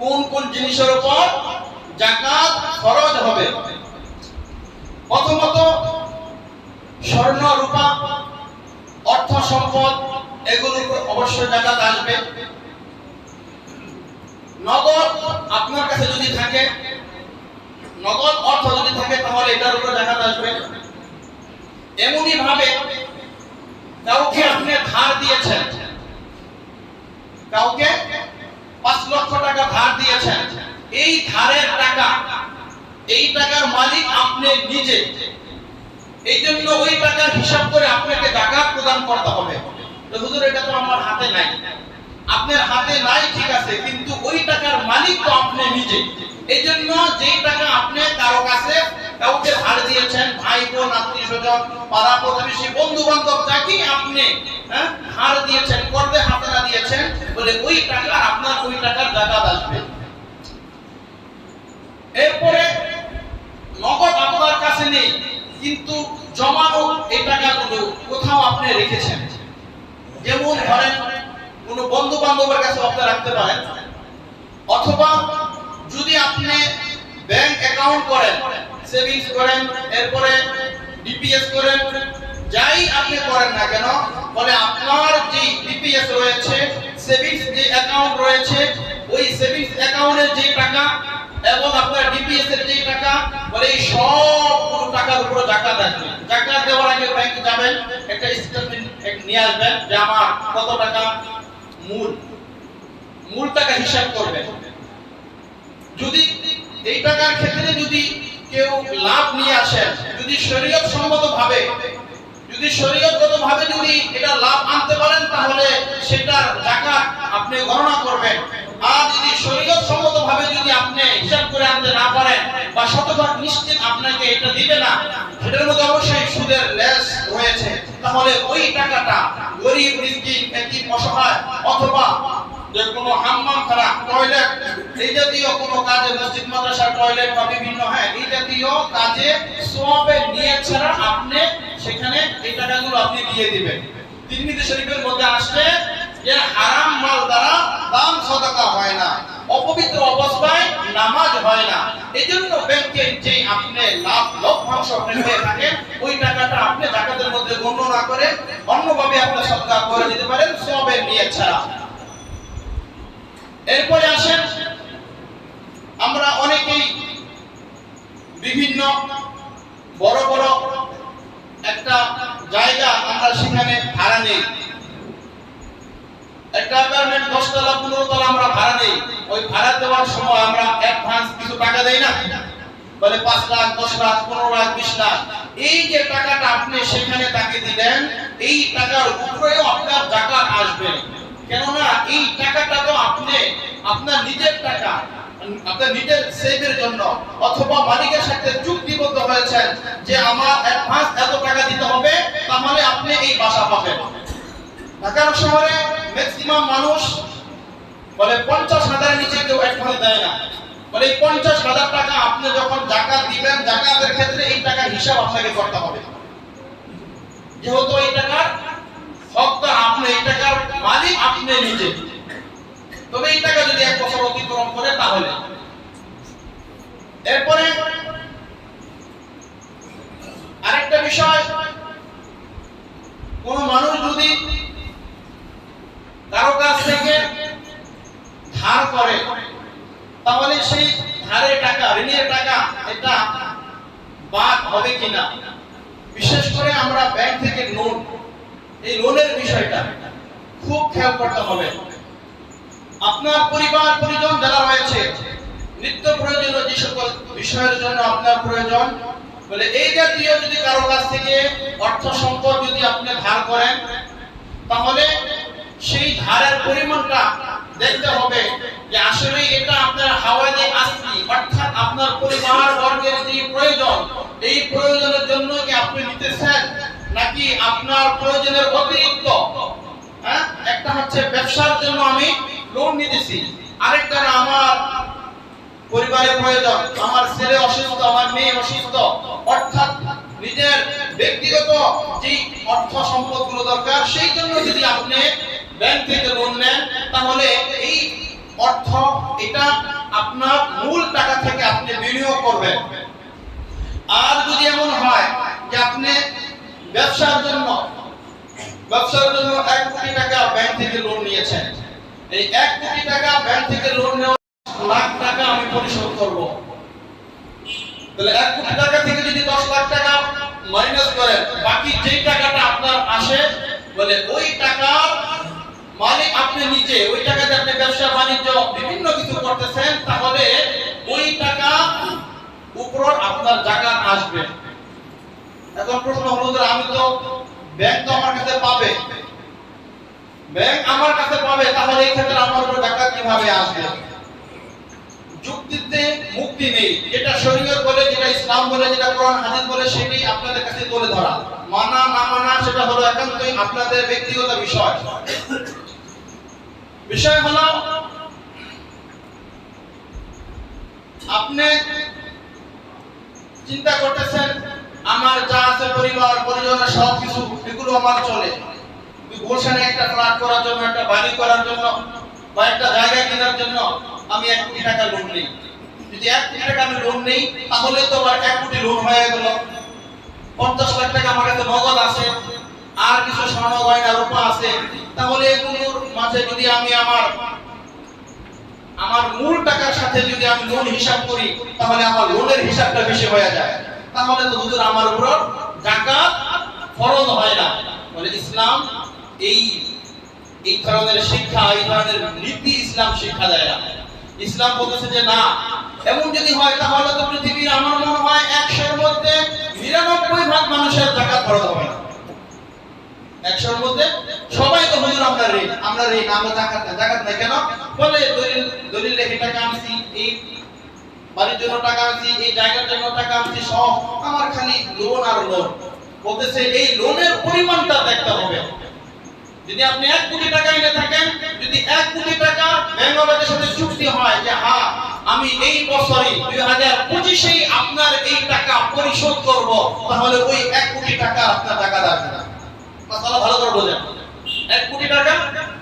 কোন কোন জিনিসের উপর জাকাত খরচ হবে? প্রথমত, স্বর্ণ, রূপা, অর্থ সম্পদ, এগুলোর উপর অবশ্যই জাকাত আসবে। নগদ আপনার কাছে যদি থাকে, নগদ অর্থ যদি থাকে, তাহলে এটার উপর জাকাত আসবে। এমনই ভাবে কাউকে আপনি ধার দিয়েছেন কাউকে পাঁচ লক্ষ টাকা ধার দিয়েছেন এই ধারের টাকা এই টাকার মালিক আপনি নিজে। এই জন্য ওই টাকার হিসাব করে আপনাকে জাকাত প্রদান করতে হবে। হুজুর এটা তো আমার হাতে নাই। আপনার হাতে নাই ঠিক আছে কিন্তু ওই টাকার মালিক তো আপনি নিজে। এই জন্য যেই টাকা আপনি কারও কাছে কাউকে ধার দিয়েছেন ভাই বোন আত্মীয় স্বজন পাড়া প্রতিবেশী বন্ধু বান্ধব যাকে আপনি হ্যাঁ, ধার দিয়েছেন করবে হাতে না দিয়েছেন বলে ওই টাকা আপনার ওই টাকার জাকাত আসবে। এরপরে নগদ আপনার কাছে নেই, কিন্তু জমানো এই টাকাগুলো কোথাও আপনি রেখেছেন? যেমন ধরেন, কোন বন্ধু বান্ধবের কাছে আপনি রাখতে পারেন, অথবা যদি আপনি ব্যাংক অ্যাকাউন্ট করেন, সেভিংস করেন, এরপরে ডিপিএস করেন, যাই আপনি করেন না কেন বলে আপনার যে ডিপিএস রয়েছে, সেভিংস যে অ্যাকাউন্ট রয়েছে, ওই সেভিংস অ্যাকাউন্টের যে টাকা এবং আপনার ডিপিএস এর যে টাকা, বলে এই সবগুলো টাকার উপরে জাকাত আসবে জাকাত দেওয়ার আগে ব্যাংকে যাবেন, একটা স্টেটমেন্ট নিয়ে আসবেন যে আমার কত টাকা মূল। মূল টাকা হিসাব করবেন। যদি এই টাকার ক্ষেত্রে যদি কেউ লাভ নিয়ে আসেন, যদি শরীয়ত সম্মত ভাবে যদি শরীয়তগত ভাবে যদি এটা লাভ আনতে পারেন, তাহলে সেটার জাকাত আপনি গণনা করবেন। আর যদি শরীয়ত সম্মত ভাবে যদি আপনি হিসাব করে আনতে না পারেন বা শতভাগ নিশ্চিত আপনাকে এটা দিবে না, সেটার মধ্যে অবশ্যই সুদের লেস রয়েছে। তাহলে ওই টাকাটা গরিব, মিসকিন, এতিম, অসহায় অথবা যে কোনো হাম্মাম খানা, টয়লেট, এই জাতীয় কোনো কাজে মসজিদ, মাদ্রাসা, টয়লেট বা বিভিন্ন হ্যাঁ এই জাতীয় কাজে সোয়াবে নিয়ে ছাড়া আপনি সেখানে এই টাকাগুলো আপনি দিয়ে দিবেন। তিরমিজি শরীফের মধ্যে আসছে যে হারাম মাল দ্বারা দান সদকা হয় না, অপবিত্র অবস্থায় নামাজ হয় না। এই জন্য ব্যাংকে যে আপনি লাভ লভ্যাংশ আপনি পেয়ে থাকেন, ওই টাকাটা আপনি জাকাতের মধ্যে গণ্য না করে অন্যভাবে আপনি সদকা করে দিতে পারেন, সবে নিয়ে ছাড়া। এরপরে আসেন, আমরা অনেকেই বিভিন্ন বড় বড় একটা জায়গা আমরা সেখানে ভাড়া নেই। একটা অ্যাপার্টমেন্ট দশতলা পনেরো তলা আমরা ভাড়া নেই। ওই ভাড়া দেওয়ার সময় আমরা অ্যাডভান্স কিছু টাকা দেই না। বলে পাঁচ লাখ, দশ লাখ, পনেরো লাখ, বিশ লাখ। এই যে টাকাটা আপনি সেখানে তাকে দিলেন, এই টাকার উপরেও আপনার জাকাত আসবে। কেননা এই টাকাটা তো আপনি, আপনার নিজের টাকা। আপনার নিজের সেভের জন্য অথবা মালিকের সাথে চুক্তিবদ্ধ হয়েছেন যে আমার অ্যাডভান্স এত টাকা দিতে হবে, তাহলে আপনি এই বাসা পাবেন। ঢাকা শহরে ম্যাক্সিমাম মানুষ বলে পঞ্চাশ হাজারের নিচে কেউ অ্যাডভান্স দেয় না। বলে এই পঞ্চাশ হাজার টাকা আপনি যখন জাকাত দিবেন, জাকাতের ক্ষেত্রে এই টাকার হিসাব আপনাকে করতে হবে। যেহেতু এই টাকার হকদার আপনি, এই টাকার মালিক আপনি নিজে। তবে এই টাকা যদি এক বছর অতিক্রম করে তাহলে। এরপরে আরেকটা বিষয়, কোন মানুষ যদি কারও কাছ থেকে ধার করে, তাহলে সেই ধারের টাকা, ঋণের টাকা এটা বাদ হবে কিনা? বিশেষ করে আমরা ব্যাংক থেকে লোন, এই লোনের বিষয়টা খুব খেয়াল করতে হবে। আপনার পরিবার, পরিজন যারা রয়েছে, নিত্য প্রয়োজনীয় যে সকল বিষয়ের জন্য আপনার প্রয়োজন, বলে এই জাতীয় যদি কারও কাছ থেকে অর্থ সম্পদ যদি আপনি ধার করেন, তাহলে সেই ধারের পরিমাণটা দেখতে হবে যে আসলে এটা আপনার হাওয়াতে আসলি অর্থাৎ আপনার পরিবার, বর্গের যে প্রয়োজন, এই প্রয়োজনের জন্য কি আপনি নিতেছেন? নাকি আপনার প্রয়োজনের অতিরিক্ত? হ্যাঁ? একটা হচ্ছে ব্যবসার জন্য আমি লোন নিতেছি। আরেকটা না, আমার পরিবারের প্রয়োজন। আমার ছেলে অসুস্থ, আমার মেয়ে অসুস্থ। অর্থাৎ নিজের ব্যক্তিগত যে অর্থ সম্পদগুলো দরকার, সেই জন্য যদি আপনি ব্যাংক থেকে লোন নেন, তাহলে এই অর্থ, এটা আপনার মূল টাকা থেকে আপনি বিনিয়োগ করবেন। আর যদি এমন হয় যে আপনি ব্যবসার জন্য ব্যবসার জন্য এক কোটি টাকা ব্যাংক থেকে লোন নিয়েছেন এই এক কোটি টাকা ব্যাংক থেকে লোন নেওয়া লাখ টাকা আমি পরিশোধ করব। তাহলে এক কোটি টাকা থেকে যদি দশ লাখ টাকা মাইনাস করেন, বাকি যেই টাকাটা আপনার আসে বলে ওই টাকা মানে আপনি নিজে, ওই টাকাতে আপনি ব্যবসা, বাণিজ্য, বিভিন্ন কিছু করতেছেন, তাহলে ওই টাকা উপর আপনার জাকাত আসবে। এখন প্রশ্ন হলো আমি তো ব্যাংক তো আমার কাছে পাবে। ব্যাংক আমার কাছে পাবে, তাহলে এই ক্ষেত্রে আমার উপর জাকাত কীভাবে আসবে? যুক্তিতে মুক্তি নেই। যেটা শরীয়ত বলে, যেটা ইসলাম বলে, যেটা কোরআন, হাদিস বলে, সেটাই আপনাদের কাছে তুলে ধরা। মানা, না মানা, সেটা হলো একান্তই আপনাদের ব্যক্তিগত বিষয়। বিষয় হলো, আপনি চিন্তা করতেছেন, আমার যা আছে পরিবার, পরিজনের সব কিছু এগুলো আমার চলে। গুলশানে একটা ফ্ল্যাট করার জন্য, একটা বাড়ি করার জন্য বা একটা জায়গা কেনার জন্য আমি এক কোটি টাকা লোন নেই। যদি এক কোটি টাকা আমি লোন নেই, তাহলে তো আমার এক কোটি লোন হয়ে গেল। পঞ্চাশ লাখ টাকা আমার কাছে নগদ আছে, আর কিছু স্বর্ণ, গয়না, রূপা আছে। তাহলে এগুলোর মাঝে যদি আমি আমার আমার মূল টাকার সাথে যদি আমি লোন হিসাব করি, তাহলে আমার লোনের হিসাবটা বেশি হয়ে যায়। তাহলে তো হুজুর আমার উপর জাকাত ফরজ হয় না। বলে ইসলাম এই এই ধরনের শিক্ষা, এই ধরনের নীতি ইসলাম শিক্ষা দেয় না। ইসলাম বলতেছে যে না, এমন যদি হয় তাহলে তো পৃথিবীর আমার মনে হয় একশোর মধ্যে নিরানব্বই ভাগ মানুষের জাকাত ফরজ হবে না। একশোর মধ্যে সবাই তো হুজুর, আমরা ঋণ আমরা ঋণ, আমরা জাকাত না, জাকাত নাই কেন? বলে দলিল দলিল রেখে টাকা আনছি, এই বাড়ির জন্য টাকা আনছি, এই জায়গার জন্য টাকা আনছি, সব আমার খালি লোন আর লোন বলতেছে এই লোনের পরিমাণটা দেখতে হবে। যদি আপনি এক কোটি টাকা এনে থাকেন, যদি এক কোটি টাকা ব্যাংকের সাথে চুক্তি হয় যে হ্যাঁ আমি এই বছরই দুই হাজার পঁচিশেই আপনার এই টাকা পরিশোধ করব, তাহলে ওই এক কোটি টাকা আপনার টাকা আসবে না। মাসালা ভালো করে বোঝেন। এক কোটি টাকা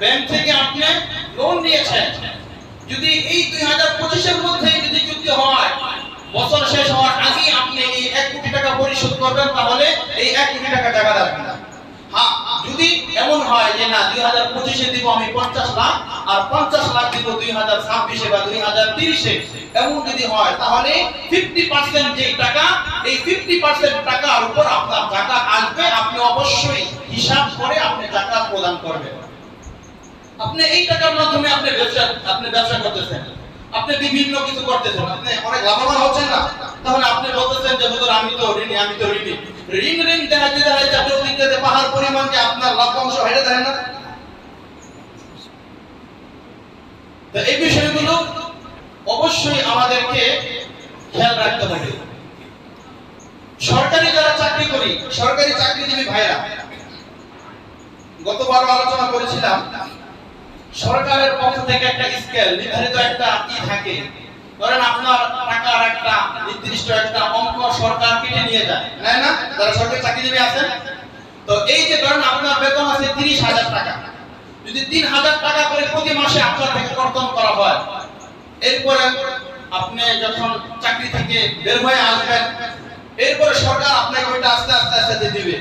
ব্যাংক থেকে আপনি লোন নিয়েছেন। যদি এই দুই হাজার পঁচিশের মধ্যে যদি চুক্তি হয়, বছর শেষ হওয়ার আগে আপনি এই এক কোটি টাকা পরিশোধ করবেন, তাহলে এই এক কোটি টাকা টাকা না। হ্যাঁ যদি এমন হয় যে না, দুই হাজার পঁচিশে দিব আমি পঞ্চাশ লাখ, আর পঞ্চাশ লাখ দিব দুই হাজার ছাব্বিশে বা দুই হাজার তিরিশে। এমন যদি হয়, তাহলে ফিফটি পার্সেন্ট যে টাকা, এই ফিফটি পার্সেন্ট টাকার উপর আপনার টাকা আসবে, আপনি অবশ্যই হিসাব করে আপনি টাকা প্রদান করবেন। আপনি এই টাকার মাধ্যমে আপনি ব্যবসা আপনি ব্যবসা করতেছেন। আপনি বিভিন্ন কিছু করতেছেন। আপনি অনেক লাভবান হচ্ছেন না? তাহলে আপনি বলতেছেন যে, হুজুর, আমি তো ঋণী, আমি তো ঋণী। ঋণ ঋণ দেখা যেতে হয় যে প্রতিজ্ঞাতে পাহাড় পরিমাণ যে আপনার লভ্যাংশ হেরে দেয় না? তো এই বিষয়গুলো অবশ্যই আমাদেরকে খেয়াল রাখতে হবে। সরকারি যারা চাকরি করি, সরকারি চাকরিজীবী ভাইরা গতবার আলোচনা করেছিলাম সরকারের পক্ষ থেকে একটা স্কেল নির্ধারিত একটা ই থাকে? ধরেন আপনার টাকার একটা নির্দিষ্ট একটা অঙ্ক সরকার কেটে নিয়ে যায় তাই না? যারা সরকারি চাকরিজীবী আছেন? তো এই যে ধরেন আপনার বেতন আছে তিরিশ হাজার টাকা। যদি তিন হাজার টাকা করে প্রতি মাসে আপনার থেকে কর্তন করা হয়, এরপরে আপনি যখন চাকরি থেকে বের হয়ে আসবেন, এরপরে সরকার আপনাকে ওইটা আস্তে আস্তে আস্তে দিবে।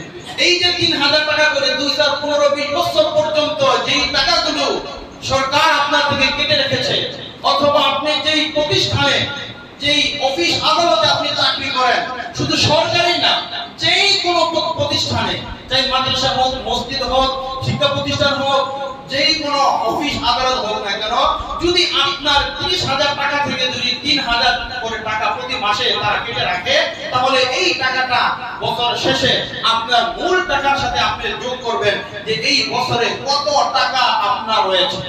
এই যে তিন হাজার টাকা করে দুই হাজার পনেরো বিশ বছর পর্যন্ত যেই টাকাগুলো সরকার আপনার দিকে কেটে রেখেছে। অথবা আপনি যেই প্রতিষ্ঠানে, যেই অফিস আদালতে আপনি চাকরি করেন, শুধু সরকারি না, যেই কোনো প্রতিষ্ঠানে, চাই মাদ্রাসা হোক, মসজিদ হোক, শিক্ষা প্রতিষ্ঠান হোক, যেই কোনো অফিস আদালত হোক না কেন, যদি আপনার তিরিশ হাজার টাকা থেকে যদি তিন হাজার করে মাসে তারা কেটে রাখে, তাহলে এই টাকাটা বছর শেষে আপনার মূল টাকার সাথে আপনি যোগ করবেন যে এই বছরে কত টাকা আপনার রয়েছে।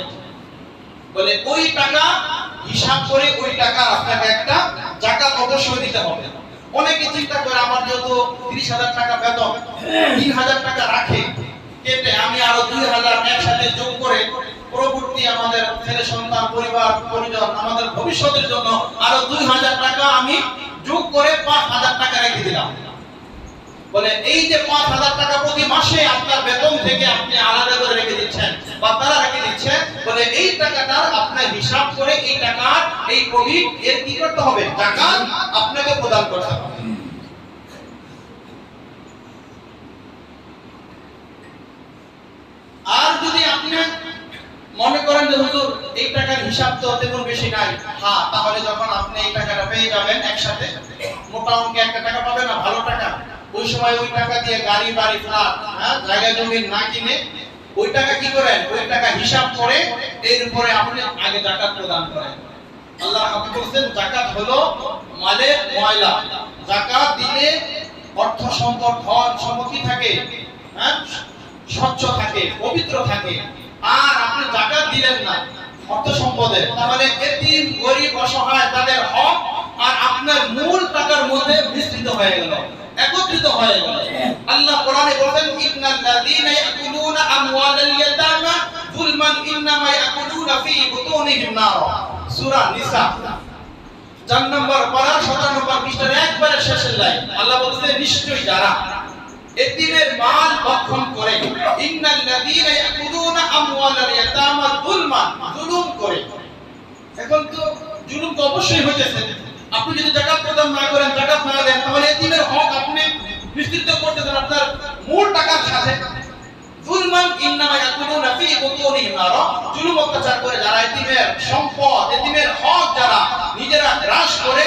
বলে ওই টাকা, হিসাব করে ওই টাকা আপনাকে একটা জাকাত অবশ্যই দিতে হবে। অনেকে চিন্তা করে, আমার যেহেতু তিরিশ হাজার টাকা বেতন, তিন হাজার টাকা রাখে, কেটে আমি আরও দুই হাজার একসাথে যোগ করে, পরবর্তী ছেলে, সন্তান, পরিবার, পরিজন আমাদের ভবিষ্যতের জন্য আরও দুই হাজার টাকা আমি যোগ করে পাঁচ হাজার টাকা রেখে দিলাম। বলে, এই যে পাঁচ হাজার টাকা প্রতি মাসে আপনার বেতন থেকে আপনি আলাদা করে রেখে দিচ্ছেন বা তারা রেখে দিচ্ছে, বলে, এই টাকাটার আপনার হিসাব করে এই টাকার এই প্রফিট এর কি করতে হবে? টাকা আপনাকে প্রদান করতে হবে। আর যদি আপনি মনে করেন যে, হুজুর, এই টাকার হিসাব তো তেমন বেশি নাই। হ্যাঁ তাহলে যখন আপনি এই টাকাটা পেয়ে যাবেন একসাথে, মোটা অঙ্কে একটা টাকা পাবেন না, ভালো টাকা। ওই সময় ওই টাকা দিয়ে গাড়ি, বাড়ি, ফ্ল্যাট হ্যাঁ জায়গা, জমি না কিনে ওই টাকা কি করেন? ওই টাকা হিসাব করে এর উপরে আপনি আগে জাকাত প্রদান করেন। আল্লাহ আপনি বলছেন, জাকাত হলো মালের ময়লা। জাকাত দিলে অর্থ সম্পদ, ধন সম্পত্তি থাকে? হ্যাঁ স্বচ্ছ থাকে, পবিত্র থাকে। আর আপনি জাকাত দিলেন না, অর্থ সম্পদের তাহলে এতিম, গরিব, অসহায়, তাদের হক আর আপনার মূল টাকার মধ্যে মিশ্রিত হয়ে গেল, একত্রিত হয়ে গেল। আল্লাহ কোরআনে বলেন ইন্নাল লাযীনা ইয়াকুলুনা আমওয়ালাল ইয়াতামা যুলমান ইন্নামা ইয়াকুলুনা ফি বুতুনিহিম নার। সূরা নিসা। চার নম্বর পারা 17 নম্বর পৃষ্ঠার একবারে শেষের লাইন। আল্লাহ বলছে নিশ্চয়ই যারা এতিমের মাল ভক্ষণ করে। ইন্নাল লাযীনা ইয়াকুলুনা আমওয়ালাল ইয়াতামা যুলমান, জুলুম করে। এখন তো জুলুম তো অবশ্যই হইতেছে। আপনি যদি যাকাত প্রদান না করেন, যাকাত না দেন, তাহলে এতিমের হক আপনি বিস্তৃত করতেছেন আপনার মূল টাকার সাথে। জুলমান ইন্নামা ইয়াকুলুনা ফি বুতুনিহিম নার। জুলুম অত্যাচার করে যারা এতিমের সম্পদ, এতিমের হক যারা নিজেরা গ্রাস করে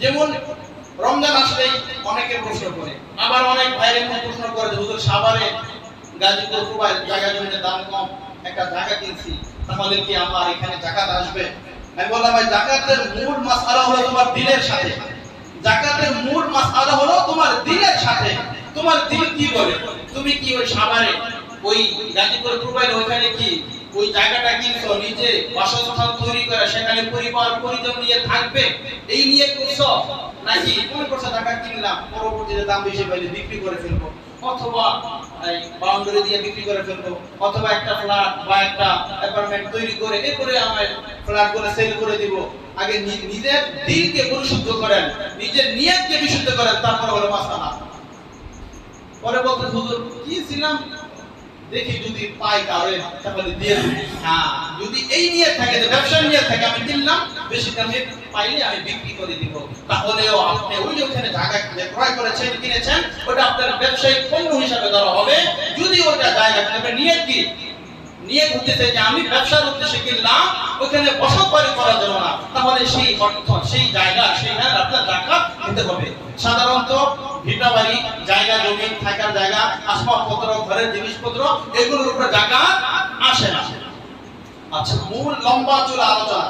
যেমন রমজান আসলেই অনেকে প্রশ্ন করে। আবার অনেক ভাইরে প্রশ্ন করে যে, হুজুর, সাভারে গাজীপুর প্রবাই জায়গা জমির দাম কম, একটা জায়গা কিনছি, তাহলে কি আমার এখানে জাকাত আসবে? আমি বললাম, ভাই, জাকাতের মূল মাসআলা হলো তোমার দিনের সাথে। জাকাতের মূল মাসআলা হলো তোমার দিনের সাথে। তোমার দিন কি বলে? তুমি কি ওই সাভারে, ওই গাজীপুর প্রবাই ওইখানে কি ওই জায়গাটা কিনছো নিজে বাসস্থান তৈরি করে, সেখানে পরিবার পরিজন নিয়ে থাকবে। এই নিয়ে করছ নাকি মনে করছ টাকা কিনলাম, পরবর্তীতে দাম বেশি পাইলে বিক্রি করে ফেলব? অথবা এই বাউন্ডারি দিয়ে বিক্রি করে ফেলব? অথবা একটা ফ্ল্যাট বা একটা অ্যাপার্টমেন্ট তৈরি করে, এরপরে আমার ফ্ল্যাট করে সেল করে দিব। আগে নিজের দিলকে পরিশুদ্ধ করেন, নিজের নিয়তকে বিশুদ্ধ করেন, তারপর হলো মাসালা পরে বলতে হুজুর কি ছিলাম দেখি যদি পাই কারও তাহলে দিয়ে দিই। হ্যাঁ যদি এই নিয়ে থাকে, যে ব্যবসার নিয়ে থাকে, আমি বেশি দামে পাইলে আমি বিক্রি করে দিব। তাহলেও আপনি ওই ওখানে জায়গা ক্রয় করেছেন, কিনেছেন, ওটা আপনার ব্যবসায়িক পণ্য হিসাবে ধরা হবে। যদি ওটা জায়গা নিয়ে কি, নিয়ে হতেছে যে আমি ব্যবসার উদ্দেশ্যে কিনলাম, ওখানে বসত করার জন্য না। তাহলে সেই অর্থ, সেই জায়গা সেইখানে আপনার জায়গা হবে। সাধারণত ভিটা জায়গা, জমি, থাকার জায়গা, আসবাবপত্র, ঘরের জিনিসপত্র, এগুলোর উপরে জায়গা আসে না। আচ্ছা মূল লম্বা চুল আলোচনা।